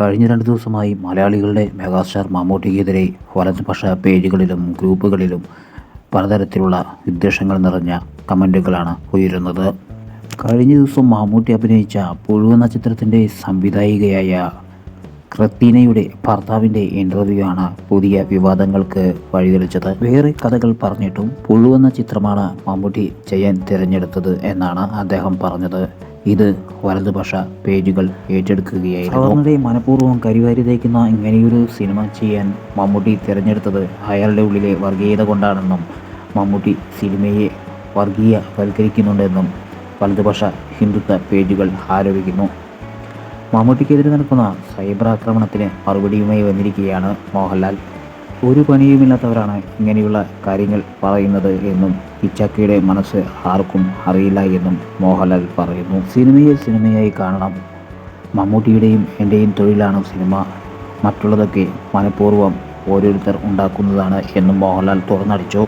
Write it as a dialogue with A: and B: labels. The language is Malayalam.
A: കഴിഞ്ഞ രണ്ട് ദിവസമായി മലയാളികളുടെ മെഗാസ്റ്റാർ മമ്മൂട്ടിക്കെതിരെ വലതുപക്ഷ പേജുകളിലും ഗ്രൂപ്പുകളിലും പലതരത്തിലുള്ള വിദ്വേഷങ്ങൾ നിറഞ്ഞ കമന്റുകളാണ് ഉയരുന്നത്. കഴിഞ്ഞ ദിവസം മമ്മൂട്ടി അഭിനയിച്ച പുഴു എന്ന ചിത്രത്തിന്റെ സംവിധായികയായ ക്രത്തീനയുടെ ഭർത്താവിന്റെ ഇന്റർവ്യൂ ആണ് പുതിയ വിവാദങ്ങൾക്ക് വഴിതെളിച്ചത്. വേറെ കഥകൾ പറഞ്ഞിട്ടും പുഴു എന്ന ചിത്രമാണ് മമ്മൂട്ടി ചെയ്യാൻ തിരഞ്ഞെടുത്തത് എന്നാണ് അദ്ദേഹം പറഞ്ഞത്. ഇത് വലതുപക്ഷ പേജുകൾ ഏറ്റെടുക്കുകയായിരുന്നു. അവരുടെ മനഃപൂർവം കരിവാരി തേക്കുന്ന ഇങ്ങനെയൊരു സിനിമ ചെയ്യാൻ മമ്മൂട്ടി തിരഞ്ഞെടുത്തത് അയാളുടെ ഉള്ളിലെ വർഗീയത കൊണ്ടാണെന്നും മമ്മൂട്ടി സിനിമയെ വർഗീയ വൽക്കരിക്കുന്നുണ്ടെന്നും വലതുപക്ഷ ഹിന്ദുത്വ പേജുകൾ ആരോപിക്കുന്നു. മമ്മൂട്ടിക്കെതിരെ നടക്കുന്ന സൈബർ ആക്രമണത്തിന് മറുപടിയുമായി വന്നിരിക്കുകയാണ് മോഹൻലാൽ. ഒരു പണിയുമില്ലാത്തവരാണ് ഇങ്ങനെയുള്ള കാര്യങ്ങൾ പറയുന്നത് എന്നും ഇച്ചാക്കിയുടെ മനസ്സ് ആർക്കും അറിയില്ല എന്നും മോഹൻലാൽ പറയുന്നു. സിനിമയെ സിനിമയായി കാണണം. മമ്മൂട്ടിയുടെയും എന്റെയും തൊഴിലാണ് സിനിമ. മറ്റുള്ളതൊക്കെ മനഃപൂർവം ഓരോരുത്തർ ഉണ്ടാക്കുന്നതാണ് എന്നും മോഹൻലാൽ തുറന്നടിച്ചു.